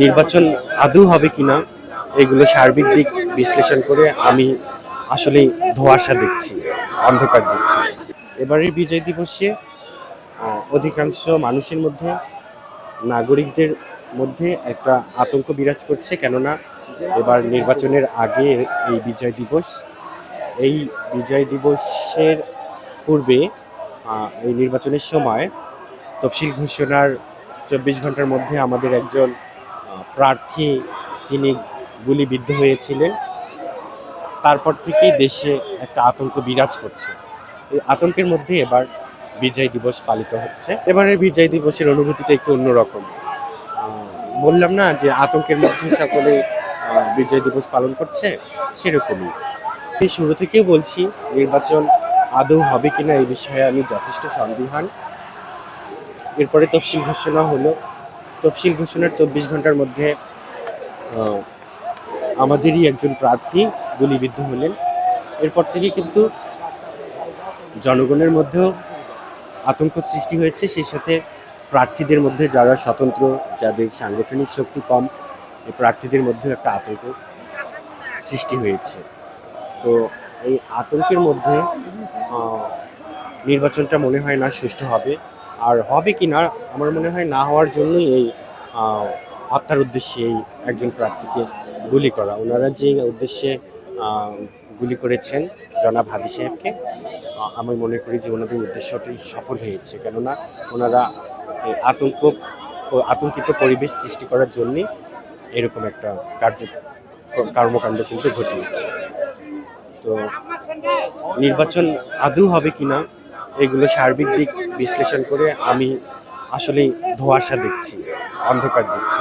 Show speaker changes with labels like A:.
A: নির্বাচন আদৌ হবে কিনা, এগুলো সার্বিক দিক বিশ্লেষণ করে আমি আসলে ধোঁয়াশা দেখছি, অন্ধকার দেখছি। এবারের বিজয় দিবসে অধিকাংশ মানুষের মধ্যে, নাগরিকদের মধ্যে একটা আতঙ্ক বিরাজ করছে, কেননা এবার নির্বাচনের আগে এই বিজয় দিবস, এই বিজয় দিবসের পূর্বে এই নির্বাচনের সময় তফসিল ঘোষণার চব্বিশ ঘণ্টার মধ্যে আমাদের একজন প্রার্থী তিনি গুলিবিদ্ধ হয়েছিলেন। তারপর থেকেই দেশে একটা আতঙ্ক বিরাজ করছে। এই আতঙ্কের মধ্যে এবার বিজয় দিবস পালিত হচ্ছে। এবারের বিজয় দিবসের অনুভূতিটা একটু অন্যরকম। বললাম না যে আতঙ্কের মধ্যে সকলে বিজয় দিবস পালন করছে, সেরকমই। আমি শুরু থেকেই বলছি, নির্বাচন আদৌ হবে কিনা এই বিষয়ে আমি যথেষ্ট সন্দিহান। এরপরে তফসিল ঘোষণা হলো তফসিল ঘোষণার চব্বিশ ঘণ্টার মধ্যে আমাদেরই একজন প্রার্থী গুলিবিদ্ধ হলেন। এরপর থেকে কিন্তু জনগণের মধ্যেও আতঙ্ক সৃষ্টি হয়েছে। সেই সাথে প্রার্থীদের মধ্যে যারা স্বতন্ত্র, যাদের সাংগঠনিক শক্তি কম, এই প্রার্থীদের মধ্যেও একটা আতঙ্ক সৃষ্টি হয়েছে। তো এই আতঙ্কের মধ্যে নির্বাচনটা মনে হয় না সুষ্ঠু হবে। আর হবে কি না, আমার মনে হয় না হওয়ার জন্যই এই হত্যার উদ্দেশ্যে এই একজন প্রার্থীকে গুলি করা। ওনারা যে উদ্দেশ্যে গুলি করেছেন জনাব হাদি সাহেবকে আমি মনে করি যে ওনাদের উদ্দেশ্যটি সফল হয়েছে। কেননা ওনারা আতঙ্ক, আতঙ্কিত পরিবেশ সৃষ্টি করার জন্যই এরকম একটা কার্য, কর্মকাণ্ড কিন্তু ঘটিয়েছে। তো নির্বাচন আদৌ হবে কিনা এগুলো সার্বিক দিক বিশ্লেষণ করে আমি আসলে ধোয়াশা দেখছি অন্ধকার দেখছি।